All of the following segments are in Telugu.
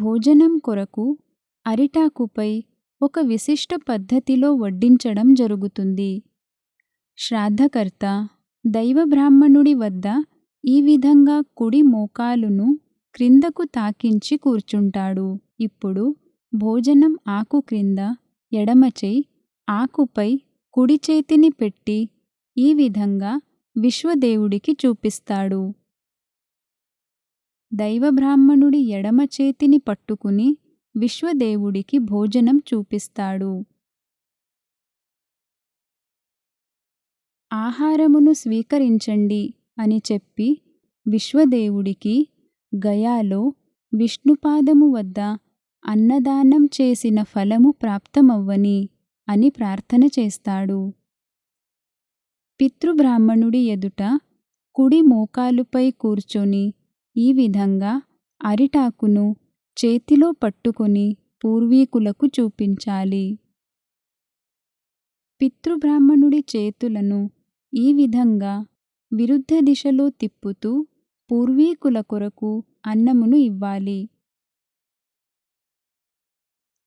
భోజనం కొరకు అరిటాకుపై ఒక విశిష్ట పద్ధతిలో వడ్డించడం జరుగుతుంది. శ్రాద్ధకర్త దైవబ్రాహ్మణుడి వద్ద ఈ విధంగా కుడి మోకాలును క్రిందకు తాకించి కూర్చుంటాడు. ఇప్పుడు భోజనం ఆకు క్రింద ఎడమచేయి ఆకుపై కుడి చేతిని పెట్టి ఈ విధంగా విశ్వదేవుడికి చూపిస్తాడు. దైవబ్రాహ్మణుడి ఎడమ చేతిని పట్టుకుని విశ్వదేవుడికి భోజనం చూపిస్తాడు. ఆహారమును స్వీకరించండి అని చెప్పి విశ్వదేవుడికి గయాలో విష్ణుపాదము వద్ద అన్నదానం చేసిన ఫలము ప్రాప్తమవ్వని అని ప్రార్థన చేస్తాడు. పితృబ్రాహ్మణుడి ఎదుట కుడి మోకాలుపై కూర్చొని ఈ విధంగా అరిటాకును చేతిలో పట్టుకొని పూర్వీకులకు చూపించాలి. పితృబ్రాహ్మణుడి చేతులను ఈ విధంగా విరుద్ధ దిశలో తిప్పుతూ పూర్వీకుల కొరకు అన్నమును ఇవ్వాలి.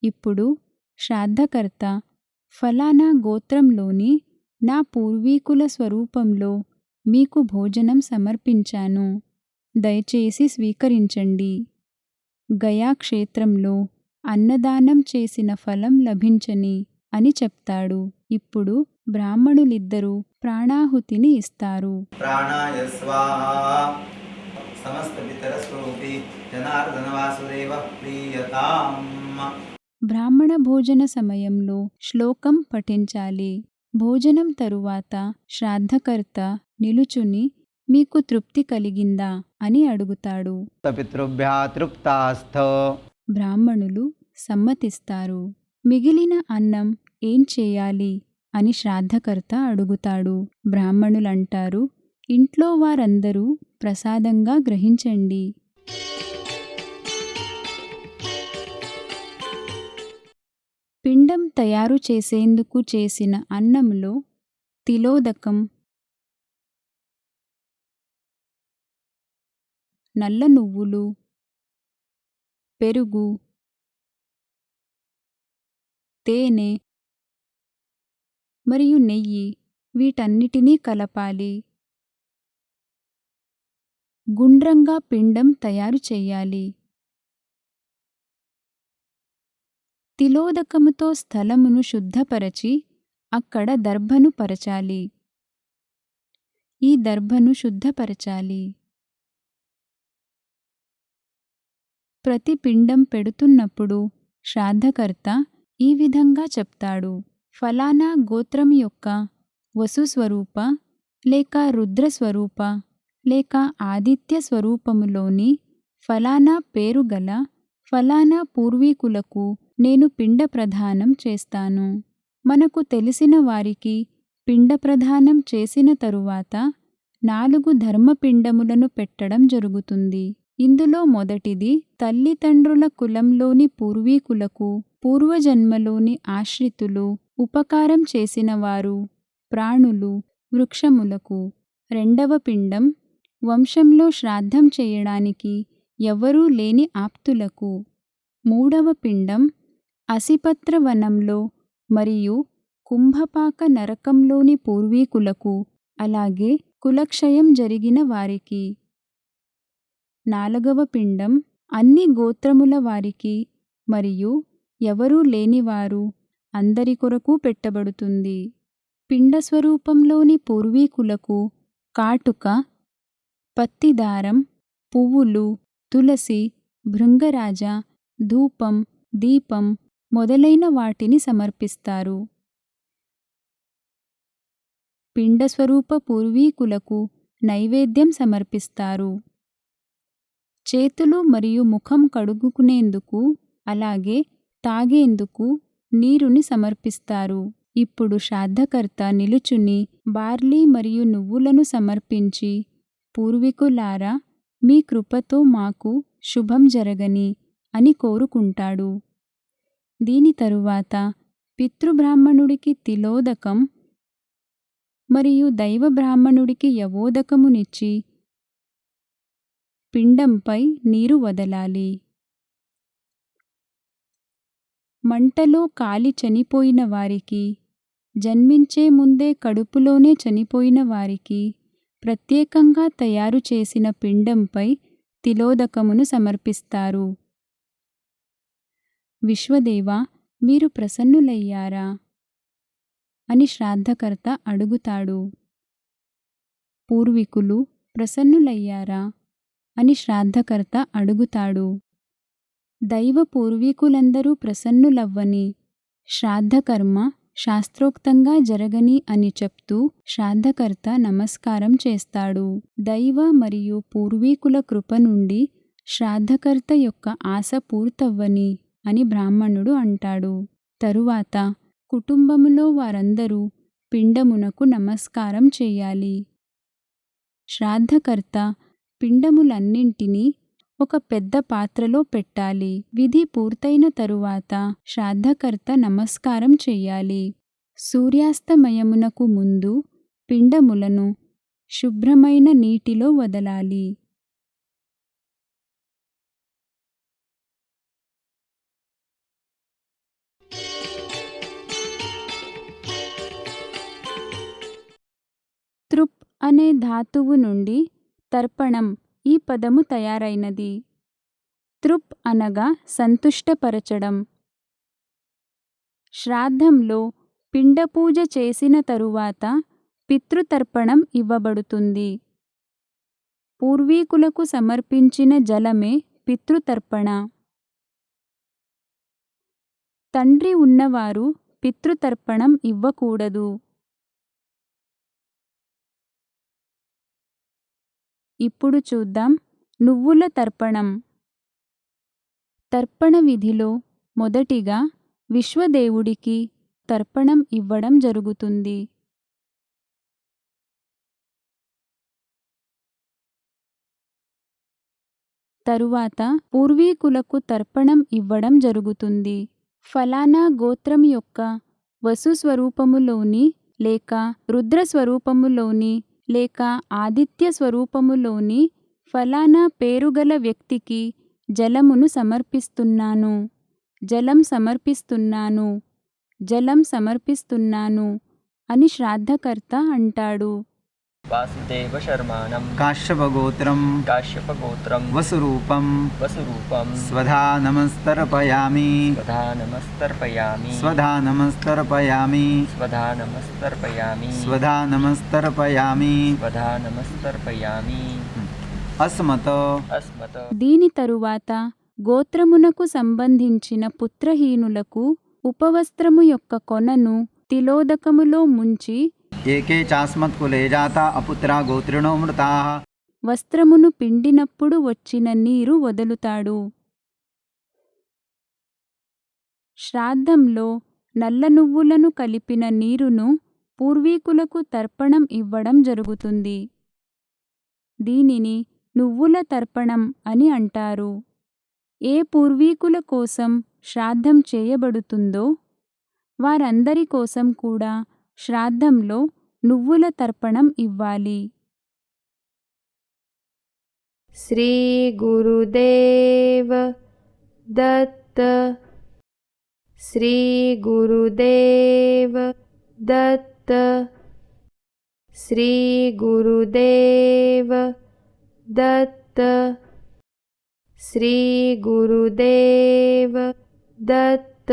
ఇప్పుడు శ్రాద్ధకర్త ఫలానా గోత్రంలోని నా పూర్వీకుల స్వరూపంలో మీకు భోజనం సమర్పించాను. దయచేసి స్వీకరించండి. గయా క్షేత్రంలో అన్నదానం చేసిన ఫలం లభించని అని చెప్తాడు. ఇప్పుడు బ్రాహ్మణులిద్దరూ ప్రాణాహుతిని ఇస్తారు. ప్రాణాయ బ్రాహ్మణ భోజన సమయంలో శ్లోకం పఠించాలి. భోజనం తరువాత శ్రాద్ధకర్త నిలుచుని మీకు తృప్తి కలిగిందా? అని అడుగుతాడు. బ్రాహ్మణులు సమ్మతిస్తారు. మిగిలిన అన్నం ఏం చేయాలి? అని శ్రాద్ధకర్త అడుగుతాడు. బ్రాహ్మణులంటారు ఇంట్లో వారందరూ ప్రసాదంగా గ్రహించండి. పిండం తయారు చేసేందుకు చేసిన అన్నంలో తిలోదకం నల్ల నువ్వులు పెరుగు తేనె మరియు నెయ్యి వీటన్నిటినీ కలపాలి. గుండ్రంగా పిండం తయారు చేయాలి. తిలోదకముతో స్థలమును శుద్ధపరచి అక్కడ దర్భను పరచాలి. ఈ దర్భను శుద్ధపరచాలి. ప్రతి పిండం పెడుతున్నప్పుడు శ్రాద్ధకర్త ఈ విధంగా చెప్తాడు. ఫలానా గోత్రం యొక్క వసుస్వరూప లేక రుద్రస్వరూప లేక ఆదిత్య స్వరూపములోని ఫలానా పేరుగల ఫలానా పూర్వీకులకు నేను పిండ ప్రధానం చేస్తాను. మనకు తెలిసిన వారికి పిండ ప్రధానం చేసిన తరువాత నాలుగు ధర్మపిండములను పెట్టడం జరుగుతుంది. ఇందులో మొదటిది తల్లిదండ్రుల కులంలోని పూర్వీకులకు పూర్వజన్మలోని ఆశ్రితులు ఉపకారం చేసినవారు ప్రాణులు వృక్షములకు. రెండవ పిండం వంశంలో శ్రాద్ధం చేయడానికి ఎవరూ లేని ఆప్తులకు. మూడవ పిండం అసిపత్రవనంలో మరియు కుంభపాక నరకంలోని పూర్వీకులకు అలాగే కులక్షయం జరిగిన వారికి. నాలుగవ పిండం అన్ని గోత్రముల వారికి మరియు ఎవరూ లేనివారు అందరి కొరకు పెట్టబడుతుంది. పిండస్వరూపంలోని పూర్వీకులకు కాటుక పత్తిదారం పువ్వులు తులసి భృంగరాజ ధూపం దీపం మొదలైన వాటిని సమర్పిస్తారు. పిండస్వరూప పూర్వీకులకు నైవేద్యం సమర్పిస్తారు. చేతులు మరియు ముఖం కడుగుకునేందుకు అలాగే తాగేందుకు నీరుని సమర్పిస్తారు. ఇప్పుడు శ్రాద్ధకర్త నిలుచుని బార్లీ మరియు నువ్వులను సమర్పించి పూర్వీకులారా మీ కృపతో మాకు శుభం జరగని అని కోరుకుంటాడు. దీని తరువాత పితృబ్రాహ్మణుడికి తిలోదకం మరియు దైవ బ్రాహ్మణుడికి యవోదకమునిచ్చి పిండంపై నీరు వదలాలి. మంటలో కాలి చనిపోయిన వారికి జన్మించే ముందే కడుపులోనే చనిపోయిన వారికి ప్రత్యేకంగా తయారు చేసిన పిండంపై తిలోదకమును సమర్పిస్తారు. విశ్వదేవ మీరు ప్రసన్నులయ్యారా? అని శ్రాద్ధకర్త అడుగుతాడు. పూర్వీకులు ప్రసన్నులయ్యారా? అని శ్రాద్ధకర్త అడుగుతాడు. దైవ పూర్వీకులందరూ ప్రసన్నులవ్వని శ్రాద్ధకర్మ శాస్త్రోక్తంగా జరగని అని చెప్తూ శ్రాద్ధకర్త నమస్కారం చేస్తాడు. దైవ మరియు పూర్వీకుల కృప నుండి శ్రాద్ధకర్త యొక్క ఆశ పూర్తవ్వని అని బ్రాహ్మణుడు అంటాడు. తరువాత కుటుంబములో వారందరూ పిండమునకు నమస్కారం చేయాలి. శ్రాద్ధకర్త పిండములన్నింటినీ ఒక పెద్ద పాత్రలో పెట్టాలి. విధి పూర్తయిన తరువాత శ్రాద్ధకర్త నమస్కారం చెయ్యాలి. సూర్యాస్తమయమునకు ముందు పిండములను శుభ్రమైన నీటిలో వదలాలి. తృప్ అనే ధాతువు నుండి తర్పణం ఈ పదము తయారైనది. తృప్ అనగా సంతుష్టపరచడం. శ్రాద్ధంలో పిండపూజ చేసిన తరువాత పితృతర్పణం ఇవ్వబడుతుంది. పూర్వీకులకు సమర్పించిన జలమే పితృతర్పణ. తండ్రి ఉన్నవారు పితృతర్పణం ఇవ్వకూడదు. ఇప్పుడు చూద్దాం. నువ్వుల తర్పణం. తర్పణ విధిలో మొదటిగా విశ్వదేవుడికి తర్పణం ఇవ్వడం జరుగుతుంది. తరువాత పూర్వీకులకు తర్పణం ఇవ్వడం జరుగుతుంది. ఫలానా గోత్రం యొక్క వసు స్వరూపములోని లేక రుద్ర స్వరూపములోని లేక ఆదిత్య స్వరూపములోని ఫలానా పేరుగల వ్యక్తికి జలమును సమర్పిస్తున్నాను. జలం సమర్పిస్తున్నాను. జలం సమర్పిస్తున్నాను అని శ్రాద్ధకర్త అంటాడు. वासुदेवशर्माणं काश्यपगोत्रं काश्यपगोत्रं वसुरूपं वसुरूपं स्वधा नमस्तर्पयामि स्वधा नमस्तर्पयामि स्वधा नमस्तर्पयामि स्वधा नमस्तर्पयामि स्वधा नमस्तर्पयामि स्वधा नमस्तर्पयामि अस्मत् अस्मत् దీని తరువాత గోత్రమునకు సంబంధించిన పుత్రహీనులకు ఉపవస్త్రము యొక్క కొనను తిలోదకములో ముంచి ఏకే చాస్మత్కు లేజాత అపుత్ర గోత్రిణో మృతా. వస్త్రమును పిండినప్పుడు వచ్చిన నీరు వదులుతాడు. శ్రాద్ధంలో నల్ల నువ్వులను కలిపిన నీరును పూర్వీకులకు తర్పణం ఇవ్వడం జరుగుతుంది. దీనిని నువ్వుల తర్పణం అని అంటారు. ఏ పూర్వీకుల కోసం శ్రాద్ధం చేయబడుతుందో వారందరి కోసం కూడా శ్రాద్ధంలో నువ్వుల తర్పణం ఇవ్వాలి श्री गुरुदेव दत्त श्री गुरुदेव दत्त श्री गुरुदेव दत्त श्री गुरुदेव दत्त